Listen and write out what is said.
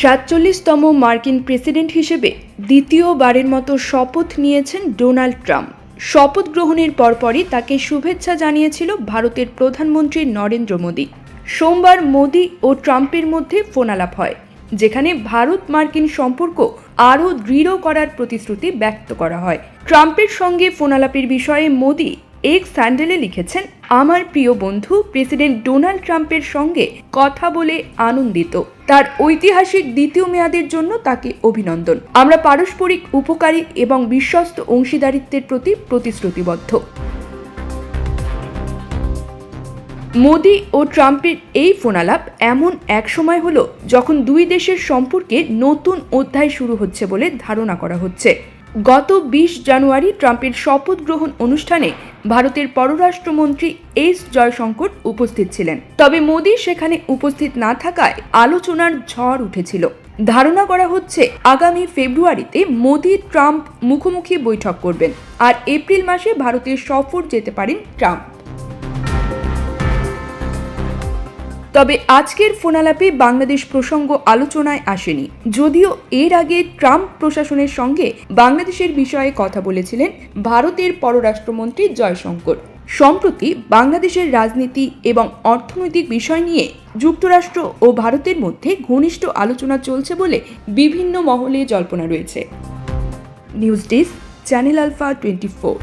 সাতচল্লিশতম মার্কিন প্রেসিডেন্ট হিসেবে দ্বিতীয়বারের মতো শপথ নিয়েছেন ডোনাল্ড ট্রাম্প। শপথ গ্রহণের পরপরই তাকে শুভেচ্ছা জানিয়েছিল ভারতের প্রধানমন্ত্রী নরেন্দ্র মোদী। সোমবার মোদী ও ট্রাম্পের মধ্যে ফোনালাপ হয়, যেখানে ভারত মার্কিন সম্পর্ক আরও দৃঢ় করার প্রতিশ্রুতি ব্যক্ত করা হয়। ট্রাম্পের সঙ্গে ফোনালাপের বিষয়ে মোদী এক স্যান্ডেলে লিখেছেন, আমার প্রিয় বন্ধু, প্রেসিডেন্ট ডোনাল্ড ট্রাম্পের সঙ্গে কথা বলে আনন্দিত। তার ঐতিহাসিক দ্বিতীয় মেয়াদের জন্য তাকে অভিনন্দন। আমরা পারস্পরিক উপকারী এবং বিশ্বস্ত অংশীদারিত্বের প্রতি প্রতিশ্রুতিবদ্ধ। মোদি ও ট্রাম্পের এই ফোনালাপ এমন এক সময় হলো যখন দুই দেশের সম্পর্কে নতুন অধ্যায় শুরু হচ্ছে বলে ধারণা করা হচ্ছে। গত বিশ জানুয়ারি ট্রাম্পের শপথ গ্রহণ অনুষ্ঠানে ভারতের পররাষ্ট্রমন্ত্রী এস জয়শঙ্কর উপস্থিত ছিলেন। তবে মোদী সেখানে উপস্থিত না থাকায় আলোচনার ঝড় উঠেছিল। ধারণা করা হচ্ছে, আগামী ফেব্রুয়ারিতে মোদি ট্রাম্প মুখোমুখি বৈঠক করবেন। আর এপ্রিল মাসে ভারতের সফর যেতে পারেন ট্রাম্প। তবে আজকের ফোনালাপে বাংলাদেশ প্রসঙ্গ আলোচনায় আসেনি। যদিও এর আগে ট্রাম্প প্রশাসনের সঙ্গে বাংলাদেশের বিষয়ে কথা বলেছিলেন ভারতের পররাষ্ট্রমন্ত্রী জয়শঙ্কর। সম্প্রতি বাংলাদেশের রাজনীতি এবং অর্থনৈতিক বিষয় নিয়ে যুক্তরাষ্ট্র ও ভারতের মধ্যে ঘনিষ্ঠ আলোচনা চলছে বলে বিভিন্ন মহলে জল্পনা রয়েছে। News desk, channel Alpha twenty four.